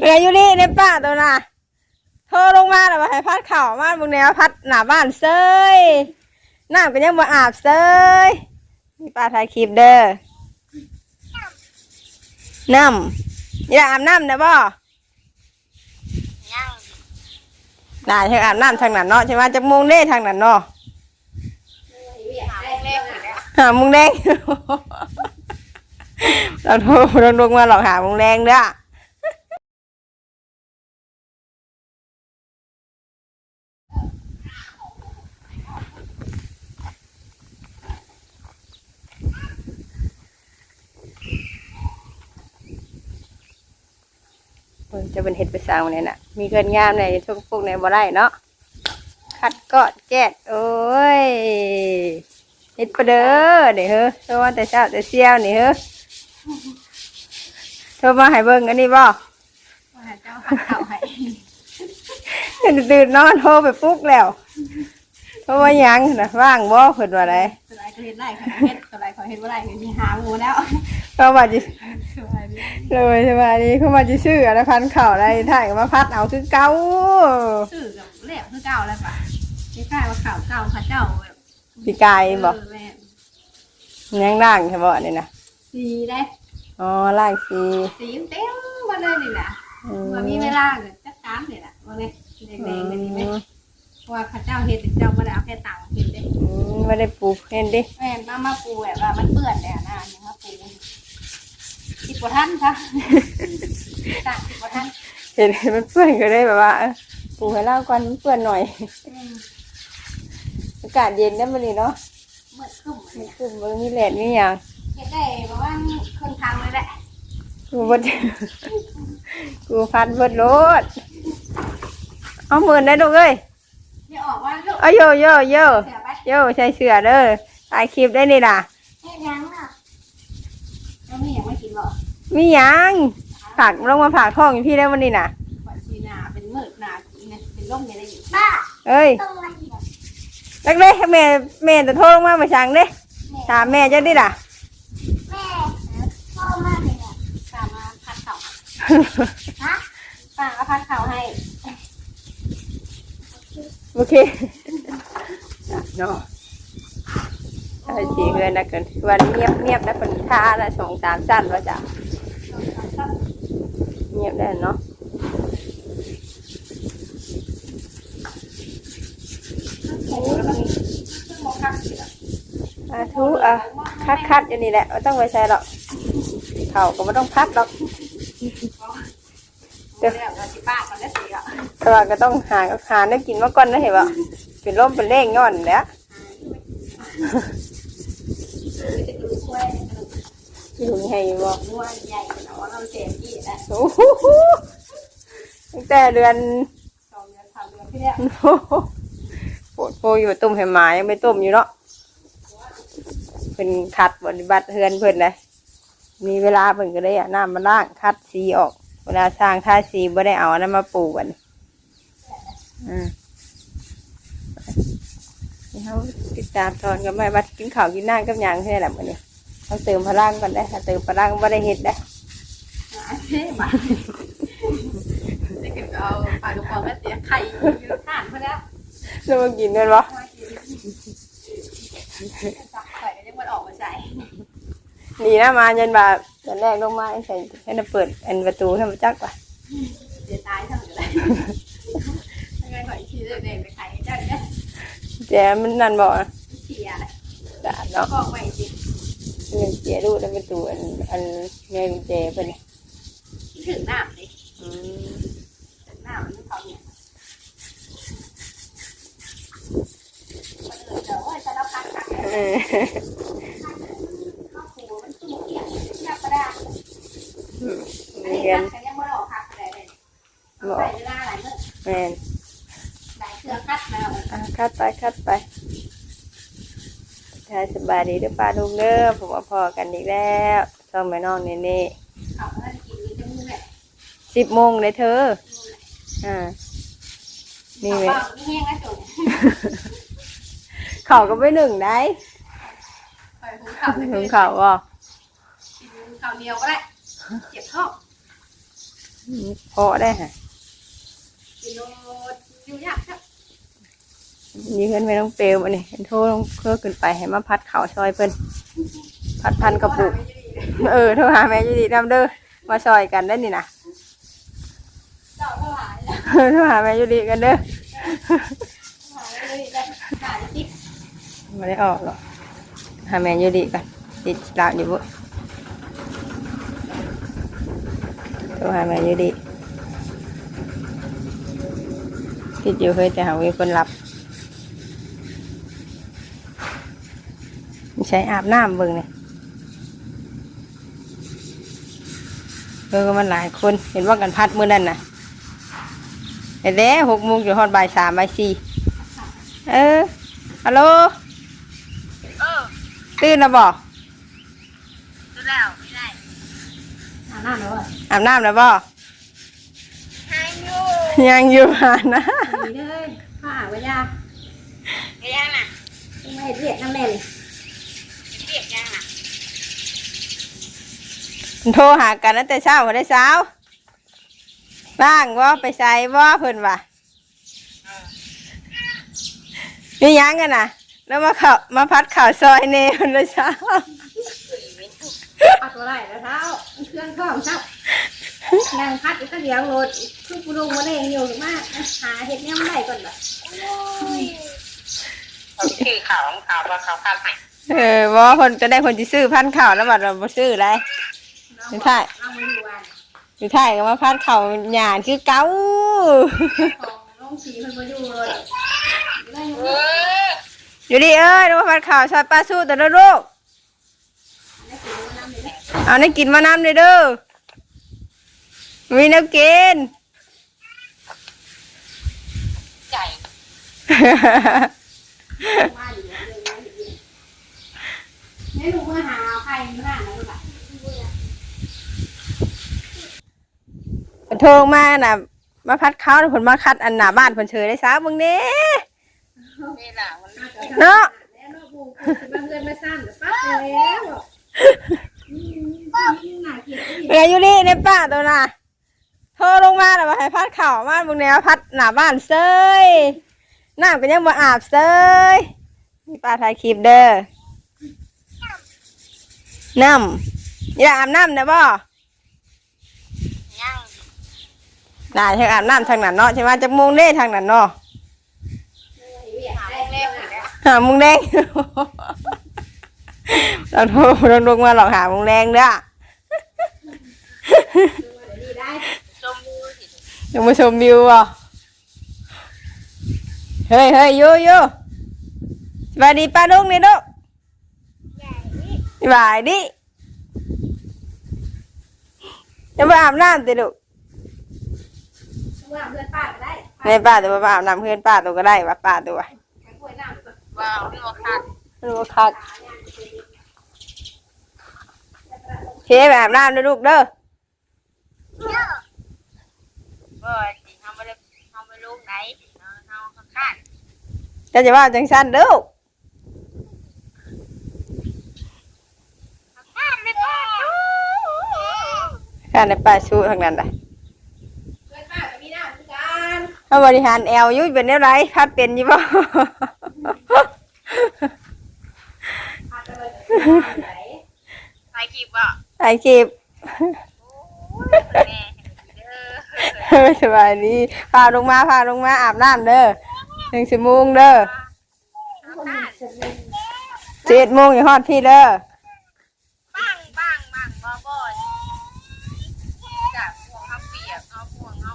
เมียอยู่นี่ในป้าตัวน่ะโทรลงมาแล้วว่าให้พัดเข่าวมาบุงแนวพัดหน้าบ้านเซยน้ำก็ยังมาอาบเซยมีป้าถ่ายคลิปเด้อน้ำอย่าอาบน้ำนะบ่ยังได้ทางอาบน้ำทางนั้นเนาะใช่ไหมจะมุงเด้ทางนั้นเนาะหาเล็กๆแล้วหามุงแดงเราโทรเราลงมาหลอกหามุงแดงเด้อ จะเป็นเห็ดไปสร้างวันนี้น่ะ มีเกินงามในทุกพวกในบ่ได้เนาะคัดกอดแจดโอ้ยเห็ดประเด้อเดี๋ยวเฮ้อโทรมาแต่เช้าแต่เช้านี่เฮ้อโทรมาให้เบิ่งอันนี้บ่ว่าเจ้าขัดเข่าให้ตื่นนอนโทรไปปลุ๊กแล้วโทรมาหยังนะว่างบ่เพิ่นว่าไดตัวไรก็เห็นไรเขาเห็นตัวไรเขาเห็นว่าไรก็มีหางูแล้วเขาว่าจิสวัสดี เลยสบายดีเขาว่าจิชื่ออะไรพันเข่าอะไรถ่ายมาพัดเอาคือเก่าสื่อกับเล็บคือเก่าแล้วปะไม่กล้าว่าข่าวเก่าข้าเจ้าแบบพี่กายบ่เแม่ยังด่างใช่บ่นี่นะสีได้อ๋อล่างสีสีเต็มมาเลยนี่นะอืมว่ามีเวลาเนี่ยจัดการเนี่ยแหละว่าเนี่ยแดงๆเลยนี่ไหมเพราะว่าข้าเจ้าเห็ดเจ้าไม่ได้เอาแค่ต่างเห็ดเด้อืมไม่ได้ปลูกเห็นดิแม่นมามาปูแบบว่ามันเปื้อนแล้วนะยังมาปูสิ บกว่าท่านค่ะต่างสิบกว่าท่านเห็นมันเปื้อนก็ได้แบบว่าเออปลูกให้เล่าก่อนมันเปื้อนหน่อย อืมอากาศเย็นนะมันนี่เนาะเมื่อคืนมันเนี่ยคือมันมีแดดมีหยังเห็ดได้ประมาณครึ่งทางเลยแหละกูบ่ได้กูพัดเบิดรถเอาหมื่นได้ลูกเอ้ยนี่ออกว่าลูกเอาโยโยโยเสียไปโยใส่เสื้อเด้อถ่ายคลิปได้นี่ล่ะ เฮ็ดยังอะแล้วมียังไม่กินหรอ มีหยังผักลงมาผักท้องอยู่พี่ได้วันนี้น่ะปัดชีนาเป็นมืดหนาอีเนี่ยเป็นร่มเนี่ยได้อยู่บ้าเอ้ยต้องมาอีกลักเด้แม่แม่จะโทรลงมาไปสั่งเด้ถามแม่จะได้ล่ะ แม่พ่อมาเลยอะป้ามาพัดเข่าฮะป้าก็พัดเข่าให้โอเคเนาะใช่สีเงินนะเกินวันเงียบเงียบนะเป็นท่าละสองสามสั้นว่าจ้ะเงียบได้เนาะอาทุอะคัดคัดอย่างนี้แหละไม่ต้องไปใส่หรอกเข่าก็ไม่ต้องพัดหรอกเดี๋ยวเราจะป้าก่อนแล้สิอะแต่ว่าก็ต้องหาหาได้กินมาก่อนนะเห็นปะเป็นร่มเป็นเล่งย้อนแล้ว ที่ถุงให้บ่นวดใหญ่เนาะเราเจ็บกี่แล้วโอ้โหตั้งแต่เดือนสองเดือนสามเดือนที่แล้วโอ้โหปวดโพอยู่ต้มให้หมายังไม่ต้มอยู่เนาะเพิ่นคัดปฏิบัติเฮือนเพิ่นเลยมีเวลาเพิ่นก็ได้อะน้ำมาล้างคัดสีออก เวลาสร้างท่าสีบ่ได้เอาอันนั้นมาปลูกกันอืมนี่เขาติดตามตอนกับแม่บัดกินข้าวกินน้ำกับหยังแค่แหละมื้อนี้ เขาเติมพลังก่อนได้ถ้าเติมพลังบ่ได้เฮ็ดได้เท่มาจะเก็บเอาปลากระป๋องแล้วเสียไข่อยู่ข้างเพื่อนแล้วแล้วมากินกันบ่จับไข่ก็ยังมันออกมาใส่ดีนะมายันบ่าตอนแรกลงมาใส่ให้น่ะเปิดอันประตูให้มันจักว่ะเสียตายทั้งอยู่เลยยังไงขออีกทีเด็กๆไปไข่ให้เจ้าเนี่ยแจมันนั่นบ่เสียแหละดาดเนาะบอกไว้สิ เงินเจียดูแล้วประตูอันอันแม่กุญแจเพิ่นนี่ถึงน้ำดิอืมถึงน้ำมันเขาเนี่ยเดี๋ยวว่าจะรับพักกันเออข้าวปูมันตู้เกี่ยยับกระดาษอันมีนี้เงินฉันยังไม่ได้ออกคักเลยใส่เวลาหลายเมื่อแม่นหลายเครือคัดมาอะคัดไปคัดไป ทายสบายดีเด้อป้าลุงเด้อผมว่าพอกันอีกแล้วช่องแม่น้องนี่นี่เขาเพิ่นกินมีจมูกเนี่ยสิบโมงเลยเธอ อ่า นี่เขาเว้ยบอกนี่แห้งนะจุ๋มเขาก็ไปหนึ่งได้ปล่อยหูเขาถึงเขาบ่กินเขาเหนียวก็ได้เจ็บท้องพอได้ฮะกิโลอยู่ยาก นี่เพื่อนไม่ต้องเปลวมาเนี่ยโทรลงเพื่อขึ้นไปให้มาพัดเข่าวซอยเพิ่นพัดพันกระปุกเออโทรหาแม่อยูดีนำเด้อมาซอยกันได้นี่นะจ้าเท่าหร่แล้วเออโทรหาแม่อยูดีกันเด้อหาเลยได้หาติ๊กไม่ได้ออกหรอกหาแม่อยูดีกันติดลาอยู่บ่โทรหาแม่อยูดีติดอยู่เคยแต่หามีคนรับ ใช้อาบน้ำเบิ่งเนี่ยเออมันหลายคนเห็นว่ากันพัดมื้อนั่นน่ะไอ้เด้หกโมงอยู่ฮอดบ่ายสามบ่ายสี่เออฮัลโหลเออตื่นแล้วบ่ดูแล้วไม่ได้หาหน้าเนาะอาบน้ำแล้วบ่ทางอยู่ยังอยู่หานะนี่เลยข้าวิยาเรียกน่ะไม่เรียกน้ำแม่เลย เรียกยังน่ะ โทรหากันตั้งแต่เช้าพอได้เช้าบ้างว่าไปใส่ว่าเพิ่นว่านี่ยังกันนะแล้วมาเขามาพัดข่าวซอยเนมันเลยเช้าเอาตัวไหนแล้วเท้าเครื่องข้องเช้านั่งพัดอีกก็เดียวโหลดคือปูลงมาเองอยู่มากหาเห็ดเนี่ยมันได้ก่อนแบบเขาชื่อข่าวของข่าวว่าเขาพาไปเออว่าคนจะได้คนที่ซื้อพันข่าวแล้วบัดเราบ่ซื้ออะไรไม่ใช่เอามาอยู่วันอยู่ไทยก็มาพัดเข่าหยานคือเก้าของสีมันมาอยู่เลยอยู่ดีเอ้ยดูมาพัดเข่าวซอยป้าสู้แต่ละลูกเอาได้กินมาน้ำเลยเด้อมีน้ำกินใหญ่มาอยู่ให้ลูกมาหาใครไม่ได้นะลูก อะโทรมาน่ะ มาพัดเขาแล้วผลมาคัดอันหน้าบ้านผลเฉยได้ซะมึงเด้นี่ล่ะมันเนาะแล้วลูกบูมาเพื่อนมาสั้นแต่ปั๊บแล้วหนาเกียดเอ้ยอยู่นี่ในป้าตัวน่ะโทรลงมาแล้วมาให้พัดเข่ามามึงเนี่ยพัดหน้าบ้านเซยน้ำก็ยังมาอาบเซยนี่ป้าถ่ายคลิปเด้อน้ำอย่าอาบน้ำนะบ่ ยัง น่าจะอาบน้ำทางนั้นเนาะใช่ไหมจะมุงเด้ทางนั้นเนาะหาโมงเล่นแล้วหามุงแดงเราโทรเราลงมาหลอกหามุงแดงเด้อได้ชมวิวสิยังมาชมวิวอะเฮ้ยเฮ้ยยูยูสวัสดีป้าลุงนี่ลูกสบายดิจะมาอาบน้ำติลูก ว่าเพื่อนป้าก็ได้ในป้าตัวป้าอาบน้ำเพื่อนป้าตัวก็ได้ว่าป้าตัวกล้วยน้ำก็ว้าวนี่ว่าขาดไม่รู้ว่าคักเคไปอาบน้ำด้วยลูกเด้อบ่สิทำไม่ได้ทำไม่ลงไหนเนาะเนาะขาดจะจะว่าจังสั้นเด้อขาดไม่พอการในป้าชูทางนั้นได้ เพื่อนป้าก็มีน้ำเหมือนกัน ถ้าบริหารแอลอยุ่ยเป็นอะไรพัดเป็นอยี่บ่พาไปเลยไหนใครคิดว่าไอคลิปแม่เด้อสบายดีพาลงมาพาลงมาอาบน้ำเด้อหนึ่งชั่วโมงเด้อเจ็ดโมงอย่าฮอดพี่เด้อ บ้างบ้างบ้างบ่บ่จากพวงเขาเปียกเอาพวงเอา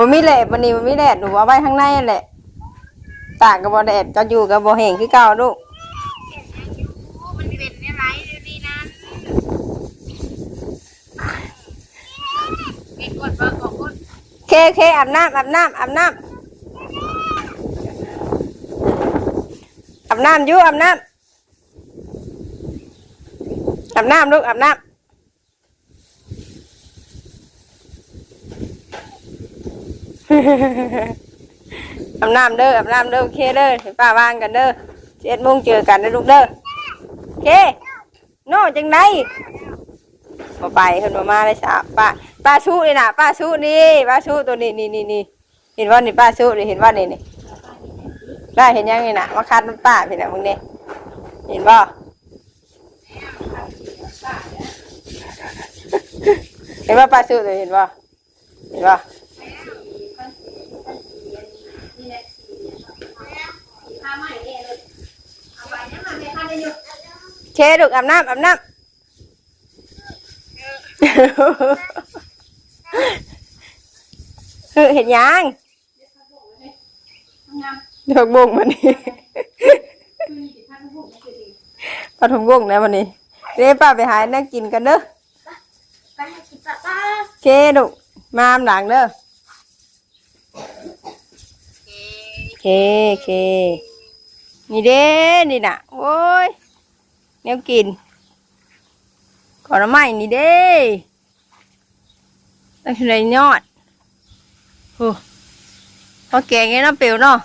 บ่มีแดดวันนี้บ่มีแดดหนูเอาไว้ข้างในอันแหละตากกับบ่แดดก็อยู่กับบ่แห้งคือเก่าลูกเป็นไรดีนั้นกดบ่กดกดเคเคอาบน้ำอาบน้ำอาบน้ำอาบน้ำอยู่อาบน้ำอาบน้ำลูกอาบน้ำ อาบน้ำเด้ออาบน้ำเด้อโอเคเด้อให้ป้าวางกันเด้อเจ็ดโมงเจอกันนะลูกเด้อโอเคโน่จังไดบ่ไปเพิ่นบ่มาเลยสาป้าป้าชูนี่นะป้าชู้นี่ป้าชู้ตัวนี้นี่นี่นี่เห็นว่านี่ป้าชูนี่เห็นว่านี่นี่ได้เห็นยังนี่นะมาคัดน้ำป้าพี่น่ะมึงเนี่ยเห็นบ่เห็นว่าป้าชูตัวเห็นบ่เห็นบ่ ข้าใหม่เองเลยเอาไป เนี่ยมาให้ข้าได้อยู่เคลูกอาบน้ำอาบน้ำเฮ้ยเห็นยังามดอกบุ้งมันนี่คือมีสิท่านผู้ไม่คือดีปฐมบุ้งนะวันนี้เดี๋ยวป้าไปหานั่งกินกันเด้อเคลูกมาอาบหลังเด้อเคเค นี่เด้ นี่น่ะ โอ้ยแนวกิน ขอน้ำไม้นี่เด้ตั้งแต่ยอดโอ้พอแกงไงเนาะเปลวเนาะ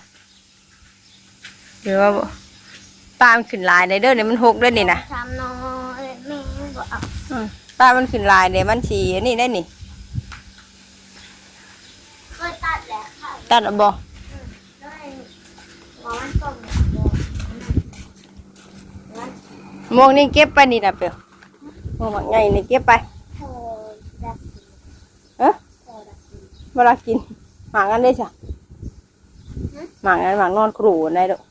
เดี๋ยวว่าบ่ปลามันขึ้นหลายในเด้อเนี่ยมันหกเด้อนี่นะทำน้อยแม่บอกเอาอืมปลามันขึ้นหลายเดี๋ยวมันฉีอันนี่ได้นี่เคยตัดแหละค่ะตัดเอาบ่ได้หมอมันต้ม มวงนี่เก็บไปนี่นะเปลวมวงหมักไงนี่เก็บไปโทรดักเอ๊ะโทรดักเวลากินหมากกันได้จ้ะหมากกันหมากนอนครูได้ดอก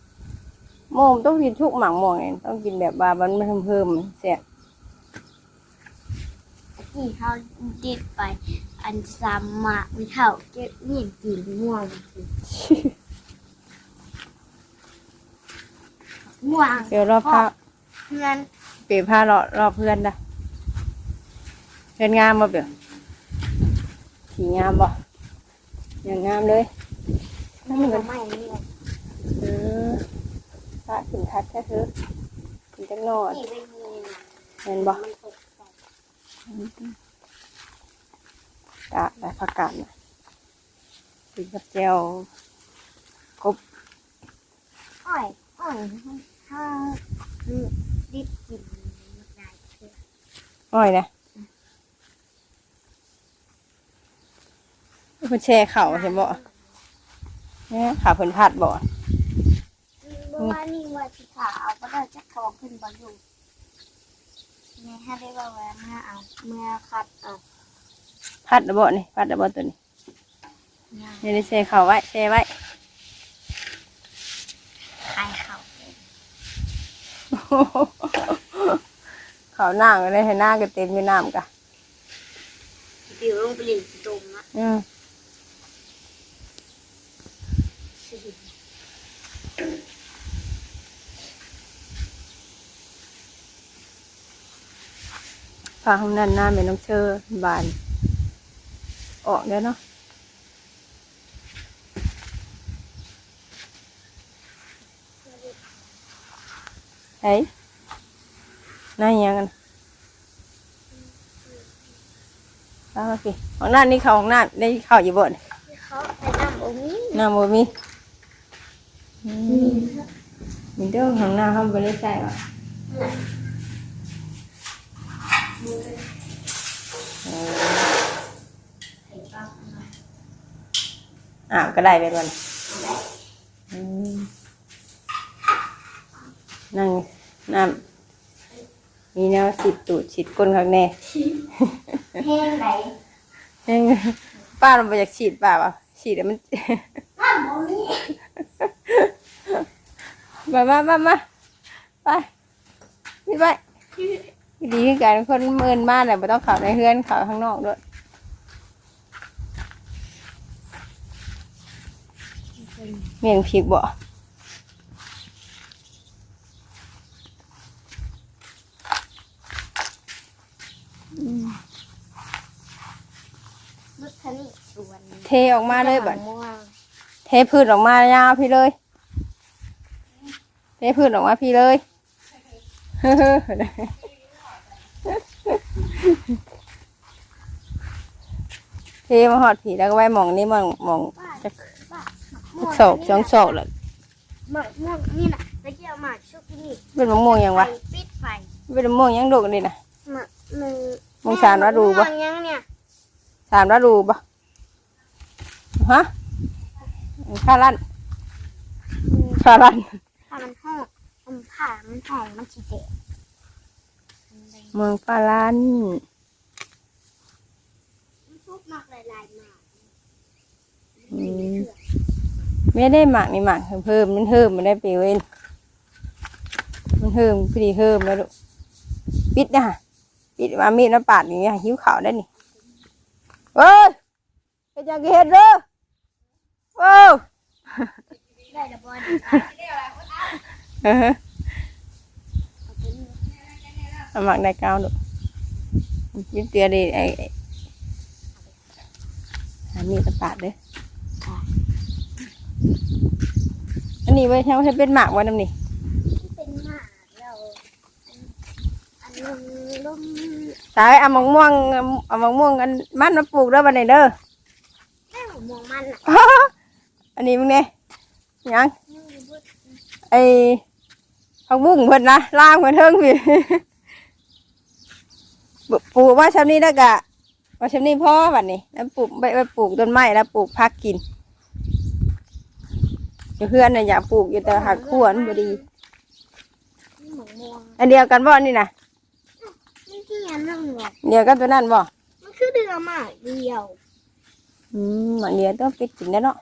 โมมต้องกินทุกหมากม่วงเนี่ยต้องกินแบบว่ามันไม่เพิ่มๆเสียที่เขาดิดไป อันสามหมากไม่เท่าเก็บเงียบกินม่วงม่วงเปลวรอบผ้าเพื่อนเปลี่ยนผ้ารอบรอบเพื่อนได้เพื่อนงามบ่เปลวสีงามบ่อย่างงามเลยไม่เหมือนไม่เนี่ยเออพระถึงทัดแค่เธอถึงจังนอนที่ไม่มีนะเห็นบ่มันตกใส่กะและผักกาดนะถึงกับเจลกบอ้อยอ้อยถ้า ดิบกินได้เชื่ออ้อยนะมันแช่เข่าเห็นบ่เนี่ยขาเพิ่นพัดบ่เมื่อวานนี้ว่าที่ขาเอาก็ได้จะทองขึ้นบอลอยู่แม่ให้ได้ว่าแหวนมาเอาเมื่อคัดเอาพัดแล้วบ่นี่พัดแล้วบ่ตัวนี้เนี่ยเดี๋ยวนี้แช่เข่าไว้แช่ไว้ ขายเขา เขาหน้าก็ได้ให้หน้าก็เต็มอยู่น้ำกะปิวลงไปหลินตรงนะอืมพาข้างนั้นหน้าเป็นน้องเชอร์บาน ออกแล้วเนาะ เฮ้ยน่ายังกันเอาโอเคของน้านี่เขาของน้าได้เข้าอยู่บ่นเขาใส่น้ำองนี้น้ำบ่มีมีเด้อของน้าเขาบ่ได้ใส่ว่ะอออ่าวก็ได้เป็นวันอืม นั่งน้ำมีแนวสิดตูดฉีดก้นข้างในแห้งไหนเอ้ยป้าเราไปอยากฉีดป้าป่ะฉีดแล้วมันน้ำองนี้มามามามาไปพี่ไปดีขึ้นกันคนเมินมากเลยไม่ต้องเข่าในเฮือนเข่าข้างนอกด้วยเมียงผิกบ่ รถคันนี้สวนเทออกมาเลยบัดม่วงเทพืชออกมายาวพี่เลย เทพืชออกมาพี่เลยเทมาหอดผีแล้วก็ไว้หมองนี่หมองหมองจะป้าโศกสองโศกเลยหมกม่วงนี่น่ะตะเกียบหมากชุกนี่เป็นมะม่วงยังวะไฟปิดไฟเป็นมะม่วงยังดกนี่นะหมก มือมึงสามว่าดูปะม่วงยังเนี่ยสามว่าดูปะฮะข้าลั่นข้าลั่นถ้ามันห้องมันผ่ามันห้องมันสิเด็ดเมืองปลาลั่นมันซุกมากหลายๆมากอืมไม่ได้หมักนี่หมักเพิ่มมันเพิ่มมันได้เปรี้ยวเองมันเพิ่มพอดีเพิ่มแล้วลูกปิดนะฮะ ปิดมามีดมาปาดอย่างเงี้ยหิวขาวได้นี่เอ้ยเฮ็ดหยังก็เห็ดเด้อโอ้ได้ละบอลเออเอาหมักได้เก้าลูยิ้มเตือดีไอ้หามีดมาปาดเด้ออันนี้ไว้ให้เป็นหมากไว้น้ำนี่หมาแล้วอัน อันนึงลุ่มสายเอามะม่วงเอามะม่วงกันมันมาปลูกเด้อบันไดเด้อแม่หัวมองมันอะอันนี้มึงเนี่ยยังยังอยู่บนไอ้ผักบุ้งเพิ่นนะล่างเพิ่นเทิงพี่ปลูกปลูกว่าชำนี้แล้วกะว่าชำนี้พ่อบัดนี้แล้วปลูกไปไปปลูกต้นไม้แล้วปลูกผักกินอยู่เพื่อนน่ะอยากปลูกอยู่แต่หักขวนบ่ดีหมองมองอันเดียวกันบ่อันนี่นะมั นที่ยันเรื่องหรอกเดียวกันตัวนั้นบ่มันคือเดือมากเดียวอืมอันเดียวต้องปิดกินได้เนาะ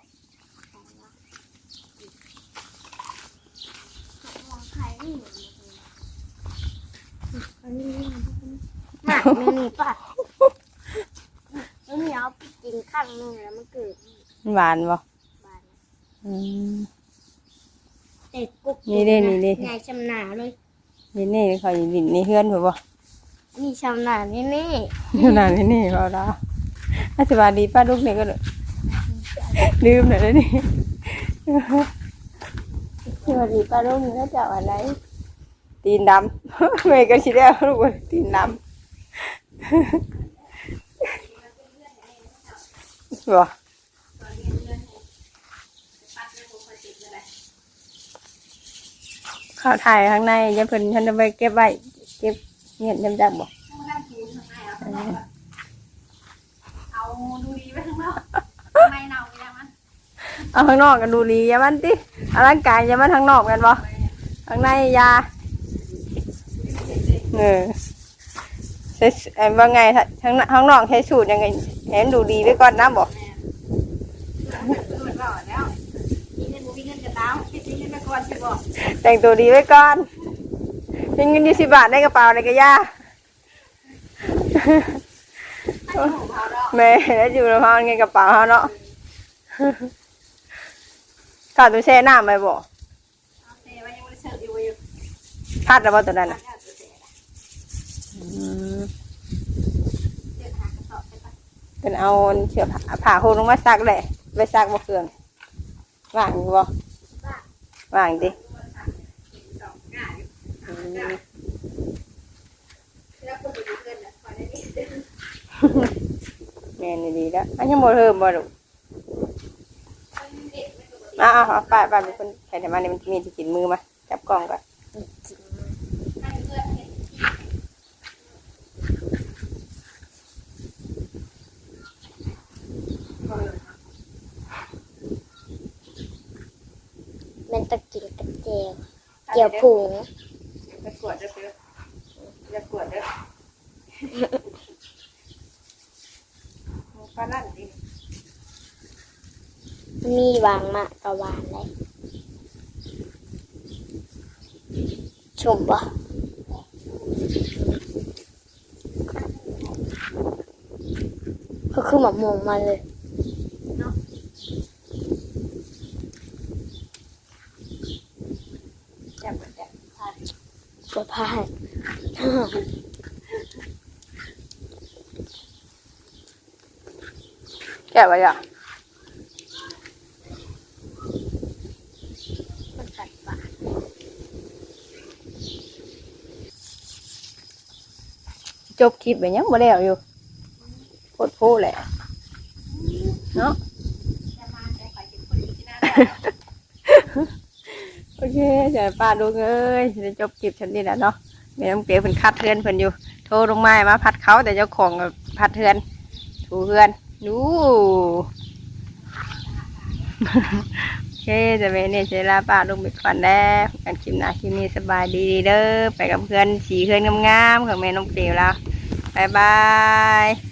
มองใครไม่เหมือนอันนี้หมากไม่มีป่ะแล้วเหนียวไปกินข้างนึงแล้วมันเกิดมันหวานบ่บานอืมเด็กกุ๊กนี่เด้นี่เด้ใหญ่ชำนาญเลยนี่นี่เขาอยู่ดินนี่เฮือนเพิ่นบ่ นี่ชำนาญนี่นี่ขนาดนี้นี่เราดาอาสวัสดีป้าลูกเนี่ยก็เลยลืมหน่อยแล้วนี่สวัสดีป้าลูกนี่ก็จะอะไรตีนดำ เมย์ก็ชิได้เอาลูกว่าตีนดำบ่เข้าวถ่ายข้างในอยังเพิ่นฉันจะไปเก็บไว้เก็บ เงียบจำจับบ่เอาดูดีไว้ข้างนอกไม่เน่าไม่ได้มันเอาข้างนอกกันดูดีอย่ามันติเอาร่างกายอย่ามันข้างนอกกันบ่ข้างในอยาเออใช้ไอ้ว่าไงถ้าข้างนข้างนอกใช้สูตรยังไงเห็นดูดีไว้ก่อนนะบอกดูดเปล่าแล้วมีเงินบ่มีเงินจะตามคิดมีเงินไปก่อนสิบอกแต่งตัวดีไว้ก่อน มีเงินยี่สิบบาทในกระเป๋าในกระยาของเขาดอกแม่แล้อยู่ในห้องเงินกระเป๋าเขาเนาะขาวตัวแช่น้ำไปบ่าม่ได้เสิร์ฟอยู่อยู่พัดแล้วบ่ตัวนั้นนะเป็นเอาเชือกผ่าโคลงมาซักแหละไปซักบ่เครื่องว่างอยู่บ่ว่างดิสอย่ายอืม แม่นี่ดีแล้วอันยังบ่เพิ่มบ่ลูกอะเอาเอาป้าป้าเป็นคนแข่งมาเนี่ยมันมีที่กินมือมา จับกล้องก่อนให้เพื่อนเห็นมันตะกินกระเจียวเจียวผง กวดเด้อเพื่อนจะกวดเด้อปลาลั่นดิมีวางมะกะวานเลยชมปะเขาคือหมะม่วงมาเลย จับจับ กระพาย แกะไว้อะมันสัตว์ป่าจบคลิปไปยังบ่แล้วอยู่โคตรโพแหละเนาะจะมาจะไป เคนที่น่าโอเคจะป้าดูเอ้ยจะจบคลิปฉันนี่แหละเนาะแม่น้องเปียเพิ่นคัดเทือนเพิ่นอยู่ โทรลงมามาพัดเขาแต่เจ้าของพัดเทือน ถูเทือนดูโอเคจะไปเนี่ยเจลาป้าลงไปก่อนแล้วกันคลิปหน้าคลิปนี้สบายดีเด้อไปกับเพื่อนสีเพื่อนงามๆของแม่น้องเตียวแล้วบายบาย